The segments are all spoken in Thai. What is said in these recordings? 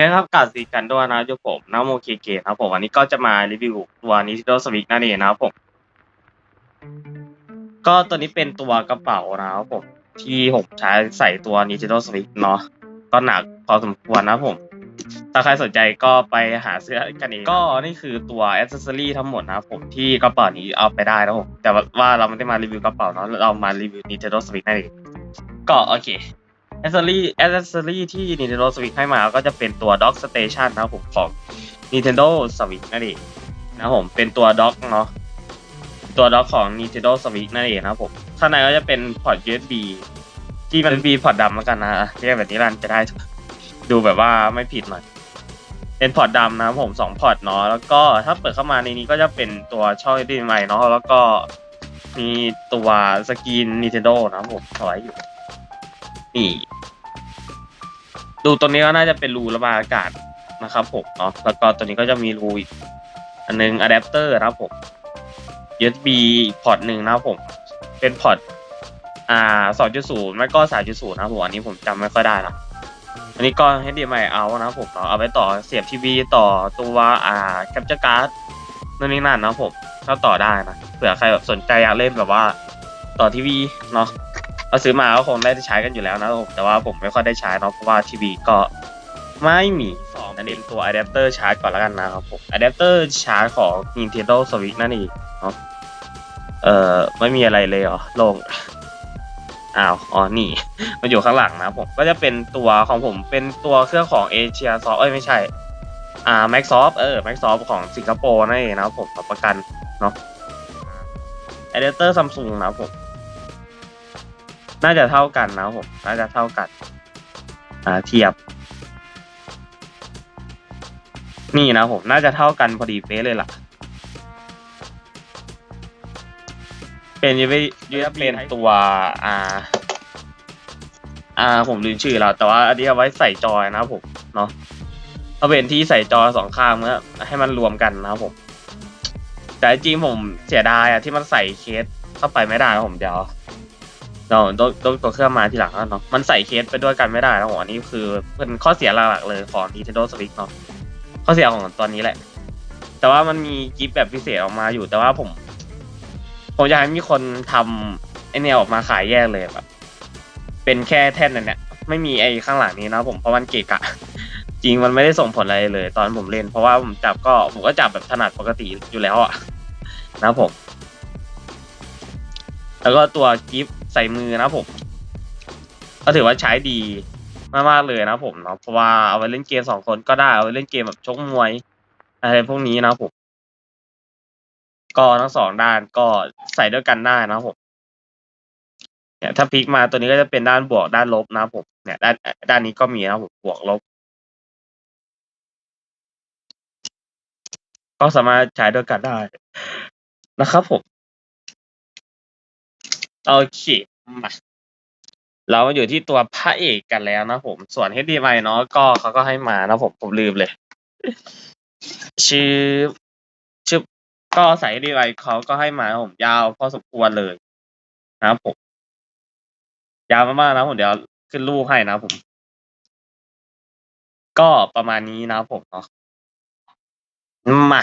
เคครับกาสีกันด้วยนะจุผมน้าโมเคเกนะครับผมวันนี้ก็จะมารีวิวตัว Nintendo Switch นั่นเองนะครับผมก็ตัวนี้เป็นตัวกระเป๋านะครับผมที่ผมใช้ใส่ตัว Nintendo Switch เนาะก็หนักพอสมควรนะผม ถ้าใครสนใจก็ไปหาซื้อกันเองก็นี่คือตัวอ c เซอรี่ทั้งหมดนะครับผมที่กระเป๋านี้เอาไปได้นะผมแต่ว่าเราไม่ได้มารีวิวกระเป๋าเนาะเรามารีวิว Nintendo Switch นั่นเองก็โอเค แอสเซอรี่แอสเซอรี่ที่ Nintendo Switch ให้มาก็จะเป็นตัว Dock Station นะครับผมของ Nintendo Switch นั่นเองนะครับผมเป็นตัว Dock เนาะตัว Dock ของ Nintendo Switch นั่นเองนะครับผมข้างในก็จะเป็นพอร์ต USB ที่มันมีพอร์ตดำแล้วกันนะเรียกแบบนี้รันจะได้ดูแบบว่าไม่ผิดหน่อยเป็นพอร์ตดำนะครับผมสองพอร์ตเนาะแล้วก็ถ้าเปิดเข้ามาในนี้ก็จะเป็นตัวช่อง HDMI เนาะแล้วก็มีตัวสกรีน Nintendo นะครับผมเอาไว้อยู่ นี่ดูตัวนี้ก็น่าจะเป็นรูระบายอากาศนะครับผมเนาะแล้วก็ตัวนี้ก็จะมีรูอีกอันนึงอะแดปเตอร์นะครับผม USB พอร์ตหนึ่งนะครับผม เป็นพอร์ตอ่าสองจุดศูนย์ไม่ก็สามจุดศูนย์นะครับผมอันนี้ผมจำไม่ค่อยได้ละอันนี้ก็ HDMI out นะครับผมเนาะเอาไว้ต่อเสียบทีวีต่อตัวอ่าแคปเจอร์การ์ดนั่นนี่นั่นนะครับผมก็ต่อได้นะเผื่อใครแบบสนใจอยากเล่นแบบว่า ต่อทีวีเนาะ เราซื้อมาก็คงได้ใช้กันอยู่แล้วนะผมแต่ว่าผมไม่ค่อยได้ใช้เนาะเพราะว่าทีวีก็ไม่มีสองนั่นเองตัวอะแดปเตอร์ชาร์จก่อนแล้วกันนะครับผมอะแดปเตอร์ชาร์จของ Nintendo Switch นั่นเองเนาะเอ่อไม่มีอะไรเลยเหรอลงอ้าวอ๋อนี่มันอยู่ข้างหลังนะผมก็จะเป็นตัวของผมเป็นตัวเครื่องของ Asia Soft เอ้ยไม่ใช่อ่า Microsoft เออ Microsoft ของสิงคโปร์นั่นเองนะครับผมรับประกันเนาะอะแดปเตอร์ซัมซุงนะครับผม น่าจะเท่ากันนะครับผม น่าจะเท่ากัน อ่า เทียบ นี่นะครับผม น่าจะเท่ากันพอดีเป๊ะเลยล่ะ เป็นยูวียูเป็นตัว อ่า อ่า ผมลืมชื่อแล้ว แต่ว่าอันนี้เอาไว้ใส่จอยนะครับผม เนาะเอาเป็นที่ใส่จอสองข้างเมื่อให้มันรวมกันนะครับผม แต่จริงๆผมเสียดายอะที่มันใส่เคสเข้าไปไม่ได้นะผมเดี๋ยว เราต้องต้องตัวเครื่องมาทีหลังแล้วเนาะมันใส่เคสไปด้วยกันไม่ได้นะผมอันนี้คือเป็นข้อเสียหลักๆเลยของ Nintendo Switch เนาะข้อเสียของตัวนี้แหละ แต่ว่ามันมีกิฟต์แบบพิเศษออกมาอยู่แต่ว่าผม ผมอยากให้มีคนทำไอเนี่ยออกมาขายแยกเลยแบบเป็นแค่แท่นนั่นเนี่ยไม่มีไอข้างหลังนี้นะผมเพราะมันเกะกะจริงมันไม่ได้ส่งผลอะไรเลย ตอนผมเล่น เพราะว่าผมจับก็ผมก็จับแบบถนัดปกติอยู่แล้วอะนะผม แล้วก็ตัวกิฟต์ใส่มือนะผม ก็ถือว่าใช้ดีมากๆเลยนะผมเนาะเพราะว่าเอาไว้เล่นเกมสองคนก็ได้เอาไว้เล่นเกมแบบชกมวย อะไรพวกนี้นะผม ก็ทั้งสองด้านก็ใส่ด้วยกันได้นะผมเนี่ยถ้าพลิกมาตัวนี้ก็จะเป็นด้านบวกด้านลบนะผมเนี่ยด้านด้านนี้ก็มีนะผมบวกลบ ก็สามารถใช้ด้วยกันได้นะครับผม โอเคมาเรามาอยู่ที่ตัวพระเอกกันแล้วนะผม ส่วน HDMI เนาะก็เขาก็ให้มานะผมผมลืมเลย ชื่อชื่อก็ใส่ HDMI เขาก็ให้มาผมยาวพอสมควรเลยนะผม ยาวมากๆนะผมเดี๋ยวขึ้นรูปให้นะผม ก็ประมาณนี้นะผมเนาะมา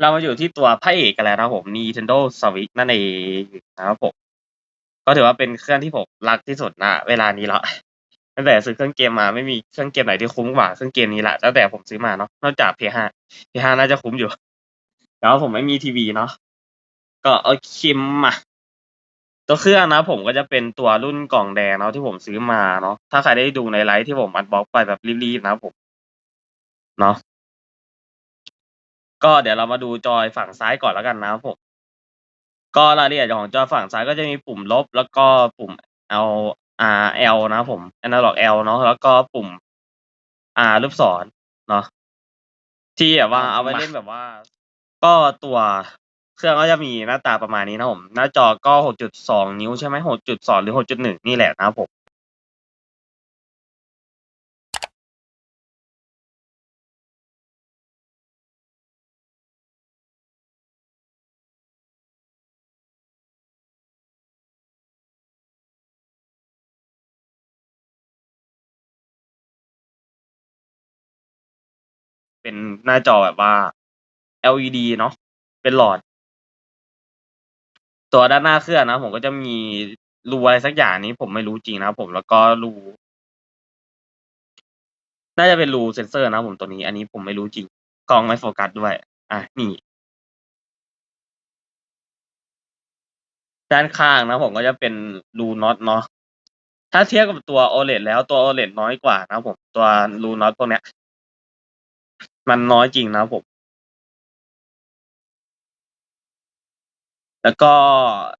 เรามาอยู่ที่ตัวพระเอกกันแล้วนะผม Nintendo Switch นั่นเองนะครับผม ก็ถือว่าเป็นเครื่องที่ผมรักที่สุดณเวลานี้แล้วตั้งแต่ซื้อเครื่องเกมมาไม่มีเครื่องเกมไหนที่คุ้มกว่าเครื่องเกมนี้ละตั้งแต่ผมซื้อมาเนาะนอกจาก PS5 PS5 น่าจะคุ้มอยู่แต่ว่าผมไม่มีทีวีเนาะก็โอเคมาตัวเครื่องนะ ผมก็จะเป็นตัวรุ่นกล่องแดงเนาะที่ผมซื้อมาเนาะถ้าใครได้ดูในไลฟ์ที่ผมอัดบล็อกไปแบบรีบๆนะผมเนาะก็เดี๋ยวเรามาดูจอยฝั่งซ้ายก่อนแล้วกันนะผม ก็รายละเอียดของจอฝั่งซ้ายก็จะมีปุ่มลบ แล้วก็ปุ่ม L R L นะครับผม Analog L เนาะแล้วก็ปุ่ม R รูปศรเนาะที่แบบว่าเอาไว้เล่นแบบว่า ก็ตัวเครื่องก็จะมีหน้าตาประมาณนี้นะผม หน้าจอก็ 6.2 นิ้วใช่ไหม6.2 หรือ 6.1 นี่แหละนะครับผม เป็นหน้าจอแบบว่า LED เนาะเป็นหลอด ตัวด้านหน้าเครื่องนะผมก็จะมีรูอะไรสักอย่างนี้ผมไม่รู้จริงนะครับผมแล้วก็รูน่าจะเป็นรูเซนเซอร์นะผมตัวนี้ อันนี้ผมไม่รู้จริงกล้องไม่โฟกัสด้วย อะนี่ ด้านข้างนะผมก็จะเป็นรูน็อตเนาะถ้าเทียบกับตัว OLED แล้วตัว OLED น้อยกว่านะผมตัวรูน็อตพวกเนี้ย มันน้อยจริงนะครับผม แล้วก็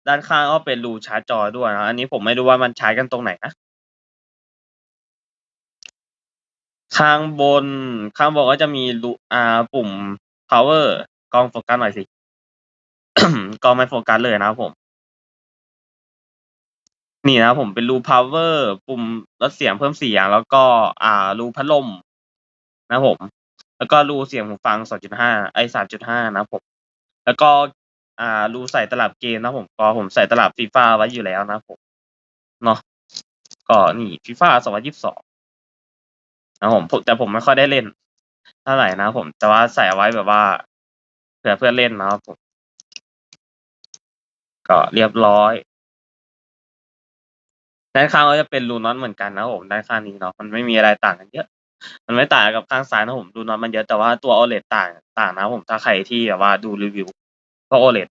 ด้านข้างก็เป็นรูชาร์จจอด้วยนะ อันนี้ผมไม่รู้ว่ามันใช้กันตรงไหนนะ ข้างบนข้างบนก็จะมีรูอ่าปุ่ม power กล้องโฟกัสหน่อยสิ กล้องไม่โฟกัสเลยนะครับผม นี่นะผมเป็นรู power ปุ่มลดเสียงเพิ่มเสียง แล้วก็ อ่ารูพัดลมนะผม แล้วก็รูเสียงหูฟัง 2.5 ไอ้3.5 นะผม แล้วก็อ่ารูใส่ตลับเกมนะผมก็ผมใส่ตลับ FIFA ไว้อยู่แล้วนะผมเนาะก็นี่ FIFA 2022นะผมแต่ผมไม่ค่อยได้เล่นเท่าไหร่นะผม แต่ว่าใส่ไว้แบบว่าเผื่อเพื่อนเล่นนะครับผม ก็เรียบร้อยด้านข้างก็จะเป็นรูน็อตเหมือนกันนะผมด้านข้างนี้เนาะมันไม่มีอะไรต่างกันเยอะ มันไม่ต่างกับข้างซ้ายนะผมรูน็อตมันเยอะแต่ว่าตัว OLED ต่างต่างนะผมถ้าใครที่แบบว่าดูรีวิวพวก OLED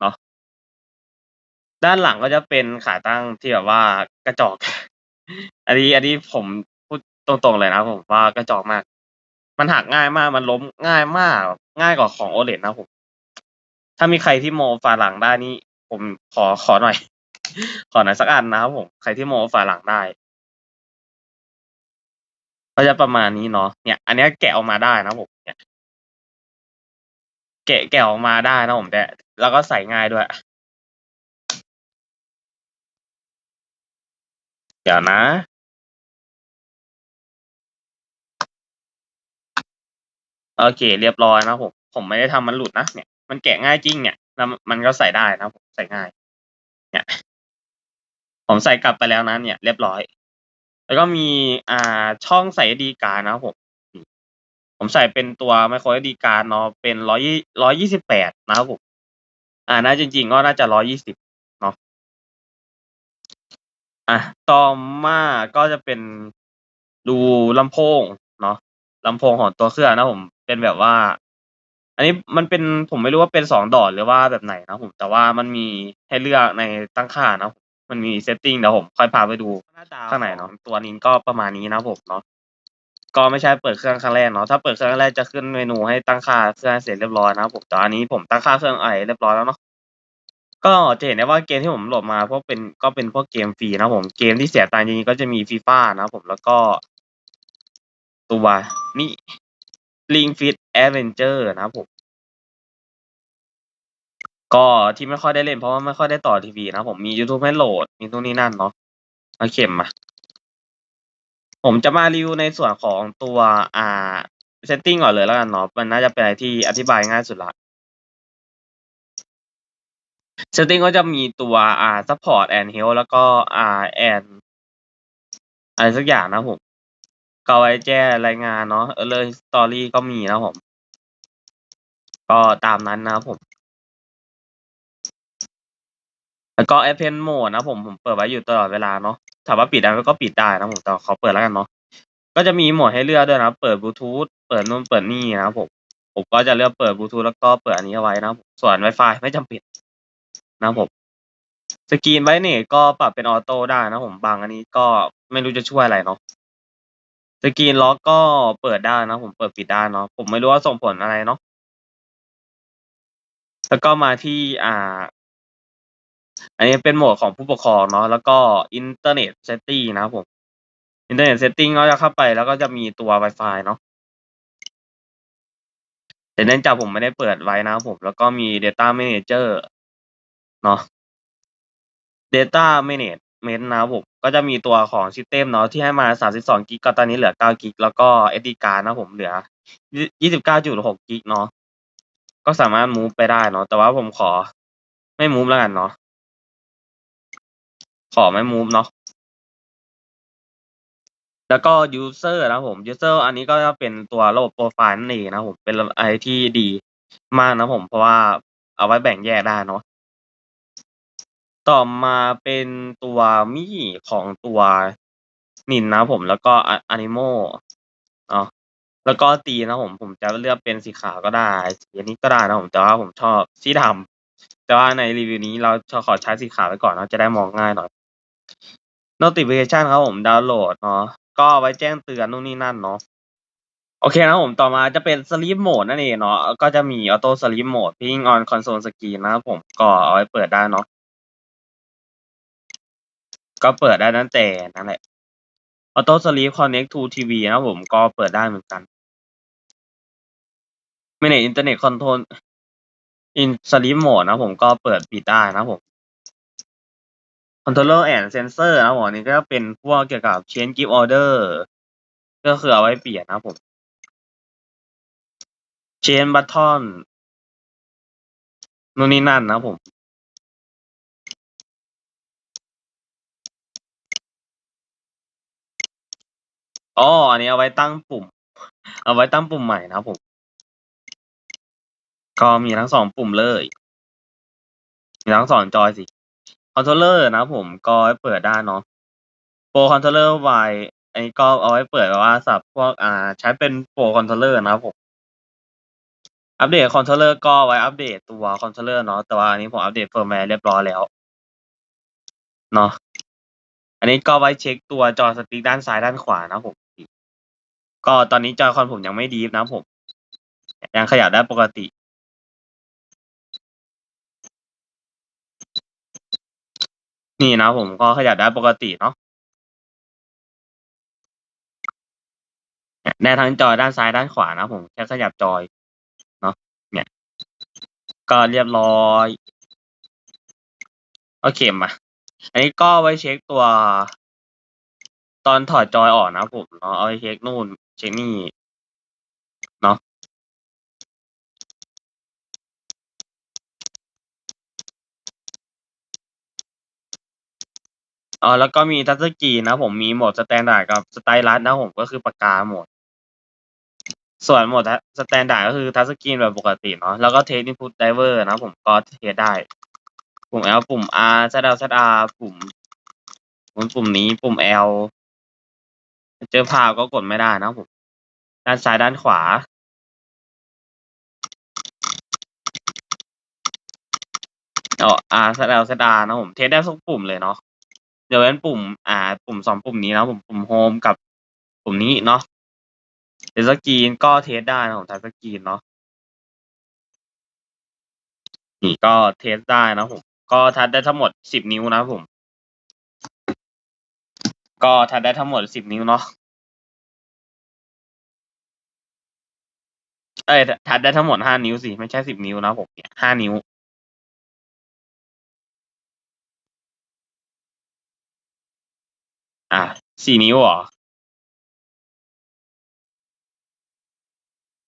เนาะด้านหลังก็จะเป็นขาตั้งที่แบบว่ากระจอกอันนี้อันนี้ผมพูดตรงๆเลยนะผมว่ากระจอกมาก มันหักง่ายมากมันล้มง่ายมาก ง่ายกว่าของ OLED นะผม ถ้ามีใครที่โมฝาหลังได้นี่ผมขอขอหน่อย ขอหน่อยสักอันนะครับผม ใครที่โมฝาหลังได้ ก็จะประมาณนี้เนาะเนี่ย อันนี้แกะออกมาได้นะผมเนี่ยแกะแกะออกมาได้นะผมแต่แล้วก็ใส่ง่ายด้วย เดี๋ยวนะโอเค เรียบร้อยนะผมผมไม่ได้ทำมันหลุดนะเนี่ยมันแกะง่ายจริงเนี่ยแล้วมันก็ใส่ได้นะผมใส่ง่าย เนี่ย ผมใส่กลับไปแล้วนะเนี่ย เรียบร้อย แล้วก็มีอ่าช่องใส่ SD การนะครับผม ผมใส่เป็นตัว micro SD การเนาะเป็นร้อยยี่128นะครับผมอ่าน่าจริง ๆ ก็น่าจะ120เนาะอะต่อมาก็จะเป็นรูลำโพงเนาะลำโพงของตัวเครื่องนะผมเป็นแบบว่า อันนี้มันเป็นผมไม่รู้ว่าเป็น2ดอทหรือว่าแบบไหนนะผมแต่ว่ามันมีให้เลือกในตั้งค่านาะมั นมี setting เดี๋ยวผมค่อยพาไปดูข้างในเนาะตัวนี้ก็ประมาณนี้นะครับผมเนาะก็ไม่ใช่เปิดเครื่องครั้งแรกเนาะถ้าเปิดเครื่องครั้งแรกจะขึ้นเมนูให้ตั้งค่าเครื่องให้เสร็จเรียบร้อยนะครับผมแต่อันนี้ผมตั้งค่าเครื่องไอเรียบร้อยแล้วเนาะก็จะเห็นได้ว่าเกมที่ผมโหลดมาพวกเป็นก็เป็นพวกเกมฟรีนะครับผมเกมที่เสียตังค์จริงๆก็จะมี FIFA นะครับผมแล้วก็ ตัวนี่ Ring Fit Adventure นะครับผม ก็ที่ไม่ค่อยได้เล่นเพราะว่าไม่ค่อยได้ต่อทีวีนะผมมียูทูบให้โหลด มีนู่นนี่นั่นเนาะโอเคมา ผมจะมารีวิวในส่วนของตัวอ่า setting ก่อนเลยแล้วกันเนาะมันน่าจะเป็นอะไรที่อธิบายง่ายสุดล้ว setting ก็จะมีตัวอ่า support and help แล้วก็อ่า and อะไรสักอย่างนะผมก็ไว้แจ้รายงานเนาะ Error History ก็มีนะผม ก็ตามนั้นนะผม แล้วก็ Airplane Mode นะผมผมเปิดไว้อยู่ตลอดเวลาเนาะถามว่าปิดได้ไหมก็ปิดได้นะผมแต่ขอเปิดแล้วกันเนาะก็จะมีโหมดให้เลือกด้วยนะ เปิดบลูทูธเปิดนู่นเปิดนี่นะครับผมผมก็จะเลือกเปิดบลูทูธแล้วก็เปิดอันนี้เอาไว้นะส่วนไวฟายไม่จำเป็นนะผม Screen Brightness ก็ปรับเป็นออโต้ได้นะผมบางอันนี้ก็ไม่รู้จะช่วยอะไรเนาะ Screen Lock ก็เปิดได้นะผมเปิดปิดได้เนาะผมไม่รู้ว่าส่งผลอะไรเนาะแล้วก็มาที่อ่า อันนี้เป็นโหมดของผู้ปกครองเนาะแล้วก็ Internet Setting นะครับผม Internet Setting ก็จะเข้าไปแล้วก็จะมีตัวไวฟายเนาะแต่เนื่องจากผมไม่ได้เปิดไว้นะครับผม แล้วก็มี Data Manager เนาะ Data Management นะครับผม ก็จะมีตัวของ System เนาะที่ให้มา 32 กิกก็ตอนนี้เหลือ 9 กิกแล้วก็ SD การ์ดนะผมเหลือ 29.6 กิกเนาะก็สามารถมูฟไปได้เนาะแต่ว่าผมขอไม่มูฟแล้วกันเนาะ ขอไม่มูฟเนาะแล้วก็ user นะครับผม user อันนี้ก็จะเป็นตัวระบบโปรไฟล์นั่นเองนะผมเป็นอะไรที่ดีมากนะผม เพราะว่าเอาไว้แบ่งแยกได้เนาะต่อมาเป็นตัวมี่ของตัวนินนะผม แล้วก็อะ Animal เนาะแล้วก็ตีนะผม ผมจะเลือกเป็นสีขาวก็ได้สีนี้ก็ได้นะผมแต่ว่าผมชอบสีดำแต่ว่าในรีวิวนี้เราขอใช้สีขาวไว้ก่อนเนาะจะได้มองง่ายหน่อย notification ครับผม ดาวน์โหลดเนาะ ก็ไว้แจ้งเตือนนู่นนี่นั่นเนาะ โอเคนะครับผม ต่อมาจะเป็น sleep mode นั่นเองเนาะ ก็จะมี auto sleep mode ping on console screen นะครับผม ก็เอาไว้เปิดได้เนาะ ก็เปิดได้ตั้งแต่นั่นแหละ auto sleep connect to TV นะครับผม ก็เปิดได้เหมือนกัน manage internet control in sleep mode นะผม ก็เปิดปิดได้นะผม controller and sensor นะครับผมอันนี้ก็เป็นพวกเกี่ยวกับ change give order ก็คือเอาไว้เปลี่ยนนะครับผม change button นู่นนี่นั่นนะครับผมอ๋อ อันนี้เอาไว้ตั้งปุ่ม เอาไว้ตั้งปุ่มใหม่นะผม ก็มีทั้ง2ปุ่มเลย มีทั้ง2จอยสิ controller นะครับผมก็ไว้เปิดได้เนาะ Pro controller Y อันนี้ก็เอาไว้เปิดแบบว่าสับพวกอ่าใช้เป็น Pro controller นะครับผมอัปเดต controller ก็ไว้อัปเดตตัว controller เนาะแต่ว่าอันนี้ผมอัปเดต firmware เรียบร้อยแล้วเนาะอันนี้ก็ไว้เช็กตัวจอสติ๊กด้านซ้ายด้านขวานะผมก็ตอนนี้จอคอนผมยังไม่ดีฟนะครับผมยังขยับได้ปกติ นี่นะผมก็ขยับได้ปกติเนาะได้ทั้งจอด้านซ้ายด้านขวานะผมแค่ขยับจอยเนาะเนี่ย ก็เรียบร้อยโอเคมาอันนี้ก็ไว้เช็กตัว ตอนถอดจอยออกนะผมเนาะเอาไว้เช็กนู่นเช็กนี่ เนาะ อ๋อแล้วก็มีทัชสกรีนนะผมมีโหมดสแตนดาร์ดกับสไตลัสนะผมก็คือปากกาโหมด ส่วนโหมดสแตนดาร์ดก็คือทัชสกรีนแบบปกติเนาะแล้วก็ Test Input Driver นะผมก็เทสได้ ปุ่ม L ปุ่ม R ZL ZR ปุ่มปุ่มนี้ปุ่ม L เจอพาวก็กดไม่ได้นะผม ด้านซ้ายด้านขวาอ๋อ R ZL ZR นะครับผมเทสได้ทุกปุ่มเลยเนาะ ยกเว้นปุ่ม อ่า ปุ่ม2ปุ่มนี้นะครับผมปุ่มโฮมกับปุ่มนี้เนาะทัชสกรีนก็เทสได้นะผมทัชสกรีนเนาะนี่ก็เทสได้นะผม ก็ทัชได้ทั้งหมด10นิ้วนะผม ก็ทัชได้ทั้งหมด10นิ้วเนาะเอ๊ยททัชได้ทั้งหมด5นิ้วสิ ไม่ใช่10นิ้วนะผมเนี่ย5นิ้ว อ่า4นิ้วเหรอ?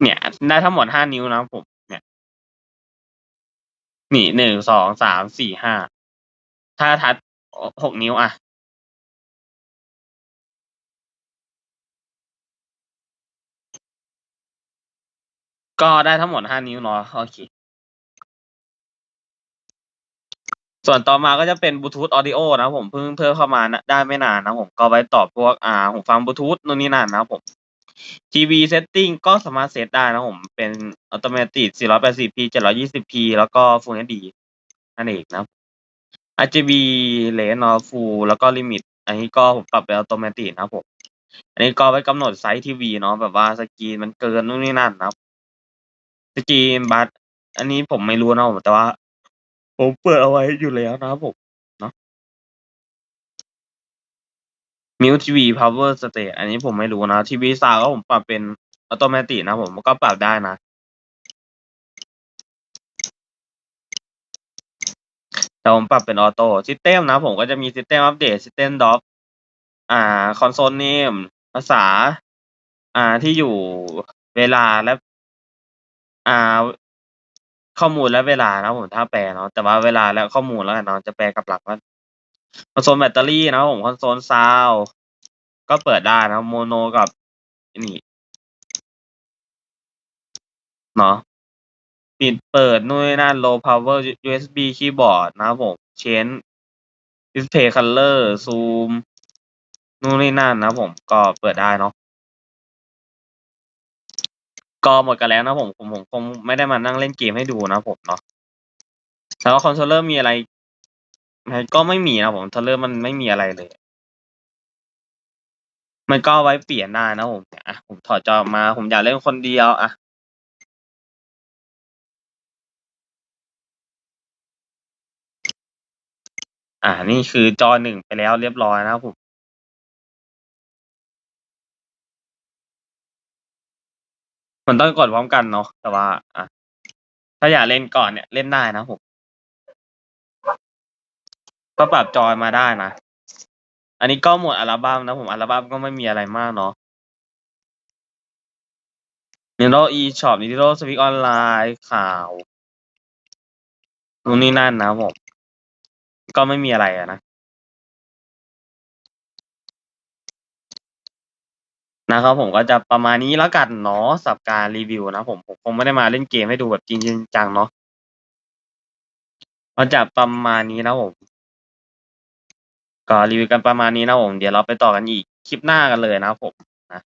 เนี่ย ได้ทั้งหมด5นิ้วนะผม เนี่ย นี่1 2 3 4 5ถ้าทัชอ6นิ้วอะก็ได้ทั้งหมด5นิ้วเนาะโอเค ส่วนต่อมาก็จะเป็น Bluetooth Audio นะผมเพิ่งเพิ่มเข้ามานได้ไม่นานนะผมก็ไว้ต่อพวกอ่าหูฟังบลูทูธนู่นนี่นั่นนะผมทีวี setting ก็สามารถเซตได้นะผมเป็น Automatic 480p 720p แล้วก็ Full HD นั่นเองนะ RGB Range เนาะ Full แล้วก็ Limit อันนี้ก็ผมปรับเป็น Automatic นะผม อันนี้ก็ไว้กำหนดไซซ์ทีวีเนาะแบบว่าสกรีนมันเกินนู่นนี่นั่นนะสกรีนบัตอันนี้ผมไม่รู้นะผมแต่ว่า ผมเปิดเอาไว้อยู่แล้วนะครับผมเนาะ Mute TV Power State อันนี้ผมไม่รู้นะทีวี Sound ก็ผมปรับเป็น Automatic นะผมก็ปรับได้นะ แต่ผมปรับเป็น Auto System นะผมก็จะมี System Update System Dock อ่า Console Name ภาษา อ่าที่อยู่เวลาและ อ่า ข้อมูลและเวลานะผมถ้าแปลเนาะแต่ว่าเวลาและข้อมูลแล้วกันเนาะจะแปลกับหลักว่า Console แบตเตอรี่นะผม Console Sound ก็เปิดได้นะโมโนกับนี่เนาะปิดเปิดนู่นนนั่น low power USB keyboard นะครับผม change display color zoom นู่นนี่นั่นนะผมก็เปิดได้เนาะ ก็หมดกันแล้วนะผมผมผมคงไม่ได้มานั่งเล่นเกมให้ดูนะผมเนาะแล้วก็คอนโทรลเลอร์มีอะไรก็ไม่มีนะผมคอนโทรลเลอร์มันไม่มีอะไรเลย มันก็ไว้เปลี่ยนได้นะผมอะผมถอดจอมา ผมอยากเล่นคนเดียวอะอ่านี่คือจอหนึ่งไปแล้วเรียบร้อยนะครับผม มันต้องกดพร้อมกันเนาะแต่ว่าอะถ้าอยากเล่นก่อนเนี่ยเล่นได้นะผมก็ปรับจอยมาได้นะอันนี้ก็หมดอัลบั้มนะผมอัลบั้มก็ไม่มีอะไรมากเนาะ Nintendo eShop Nintendo Switch Online ข่าวนู่นนี่นั่นนะผม ก็ไม่มีอะไรอะนะ นะครับผมก็จะประมาณนี้แล้วกันเนาะสับการรีวิวนะผมผมคงไม่ได้มาเล่นเกมให้ดูแบบจริงจังเนาะก็จะประมาณนี้นะผมก็รีวิวกันประมาณนี้นะผมเดี๋ยวเราไปต่อกันอีกคลิปหน้ากันเลยนะผมนะ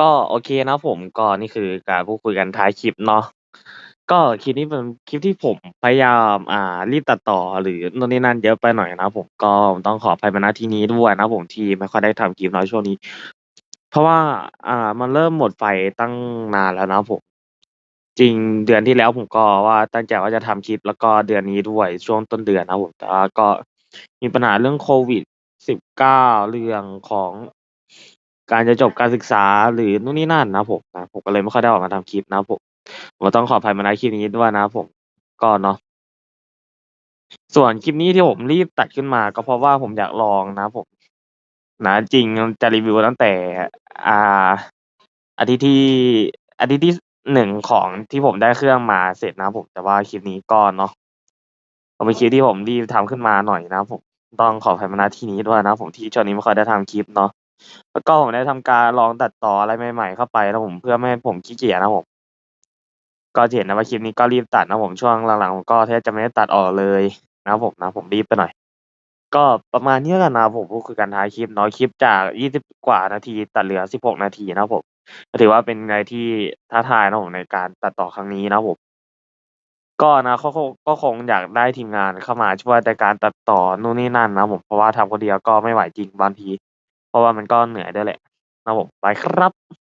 ก็โอเคนะผมก็นี่คือการพูดคุยกันท้ายคลิปเนาะ ก็คลิปนี้เป็นคลิปที่ผมพยายาม อ่า รีบตัดต่อ หรือนู่นนี่นั่นเยอะไปหน่อยนะครับผม ก็ต้องขออภัยมาณที่นี้ด้วยนะครับผมที่ไม่ค่อยได้ทำคลิปน้อยช่วงนี้ เพราะว่า อ่า มันเริ่มหมดไฟตั้งนานแล้วนะครับผม จริงเดือนที่แล้วผมก็ว่าตั้งใจว่าจะทำคลิปแล้วก็เดือนนี้ด้วยช่วงต้นเดือนนะครับผม แต่ว่าก็มีปัญหาเรื่องโควิด -19 เก้าเรื่องของการจะจบการศึกษาหรือนู่นนี่นั่นนะครับผมนะผมก็เลยไม่ค่อยได้ออกมาทำคลิปนะครับผม ก็ต้องขออภัยมาณคลิปนี้ด้วยนะครับผมก็เนาะส่วนคลิปนี้ที่ผมรีบตัดขึ้นมา ก็เพราะว่าผมอยากลองนะผมนะจริงจะรีวิวตั้งแต่ อ่าอาทิตย์ที่อาทิตย์ที่1ของที่ผมได้เครื่องมาเสร็จนะผมแต่ว่าคลิปนี้ก็เนาะเป็นคลิปที่ผมรีบทำขึ้นมาหน่อยนะผมต้องขออภัยมาณที่นี้ด้วยนะผมที่ช่วงนี้ไม่ค่อยได้ทำคลิปเนาะแล้วก็ผมได้ทำการลองตัดต่ออะไรใหม่ๆเข้าไปนะครับผมเพื่อไม่ให้ผมขี้เกียจนะผม ก็จะเห็นนะว่าคลิปนี้ก็รีบตัดนะผมช่วงหลังๆผมก็แทบจะไม่ได้ตัดออกเลยนะผมนะผมรีบไปหน่อย ก็ประมาณนี้กันนะผมพูดคุยกันท้ายคลิปเนาะคลิปจาก20กว่านาทีตัดเหลือ16นาทีนะผมถือว่าเป็นอะไรที่ท้าทายนะผมในการตัดต่อครั้งนี้นะผมก็นาคตก็ก็คงอยากได้ทีมงานเข้ามาช่วยในการตัดต่อนู่นนี่นั่นนะผมเพราะว่าทำคนเดียวก็ไม่ไหวจริงบางที เพราะว่ามันก็เหนื่อยด้วยแหละนะผมไปครับ